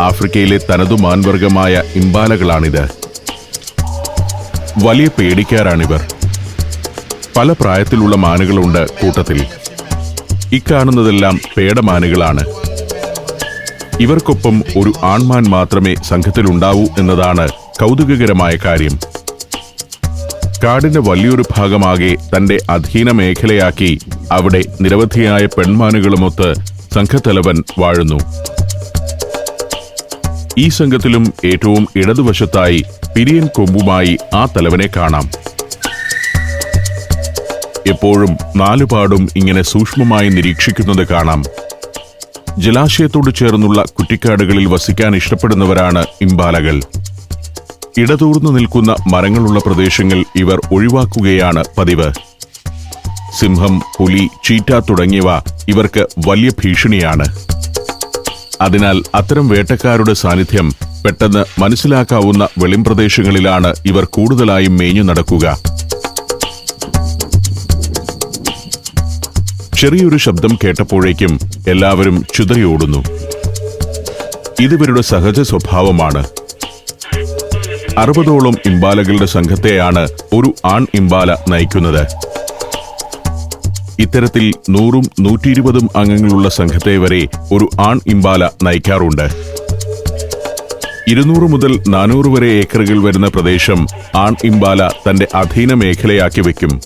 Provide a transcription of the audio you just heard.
ആഫ്രിക്കയിലെ തനതു മാൻവർഗമായ ഇംബാലകളാണിത്. വലിയ പേടിക്കാരാണിവർ. പല പ്രായത്തിലുള്ള മാനുകളുണ്ട് കൂട്ടത്തിൽ. ഇക്കാണുന്നതെല്ലാം പേടമാനുകളാണ്. ഇവർക്കൊപ്പം ഒരു ആൺമാൻ മാത്രമേ സംഘത്തിലുണ്ടാവൂ എന്നതാണ് കൗതുകകരമായ കാര്യം. കാടിന്റെ വലിയൊരു ഭാഗമാകെ തന്റെ അധീന മേഖലയാക്കി അവിടെ നിരവധിയായ പെൺമാനുകളുമൊത്ത് സംഘത്തലവൻ വാഴുന്നു. ഈ സംഘത്തിലും ഏറ്റവും ഇടതുവശത്തായി പിരിയൻ കൊമ്പുമായി ആ തലവനെ കാണാം. എപ്പോഴും നാലുപാടും ഇങ്ങനെ സൂക്ഷ്മമായി നിരീക്ഷിക്കുന്നത് കാണാം. ജലാശയത്തോട് ചേർന്നുള്ള കുറ്റിക്കാടുകളിൽ വസിക്കാൻ ഇഷ്ടപ്പെടുന്നവരാണ് ഇംബാലകൾ. ഇടതൂർന്നു നിൽക്കുന്ന മരങ്ങളുള്ള പ്രദേശങ്ങൾ ഇവർ ഒഴിവാക്കുകയാണ് പതിവ്. സിംഹം പുലി ചീറ്റ തുടങ്ങിയവ ഇവർക്ക് വലിയ ഭീഷണിയാണ്. അതിനാൽ അത്തരം വേട്ടക്കാരുടെ സാന്നിധ്യം പെട്ടെന്ന് മനസ്സിലാക്കാവുന്ന വെളിംപ്രദേശങ്ങളിലാണ് ഇവർ കൂടുതലായും മേഞ്ഞു നടക്കുക. ചെറിയൊരു ശബ്ദം കേട്ടപ്പോഴേക്കും എല്ലാവരും ചുതറിയോടുന്നു. ഇതിവരുടെ സഹജ സ്വഭാവമാണ്. അറുപതോളം ഇംബാലകളുടെ സംഘത്തെയാണ് ഒരു ആൺ ഇംബാല നയിക്കുന്നത്. ഇത്തരത്തിൽ നൂറും നൂറ്റി ഇരുപതും അംഗങ്ങളുള്ള സംഘത്തെ വരെ ഒരു ആൺ ഇംബാല നയിക്കാറുണ്ട്. ഇരുന്നൂറ് മുതൽ നാനൂറ് വരെ ഏക്കറുകൾ വരുന്ന പ്രദേശം ആൺ ഇംബാല തന്റെ അധീന മേഖലയാക്കി വെക്കും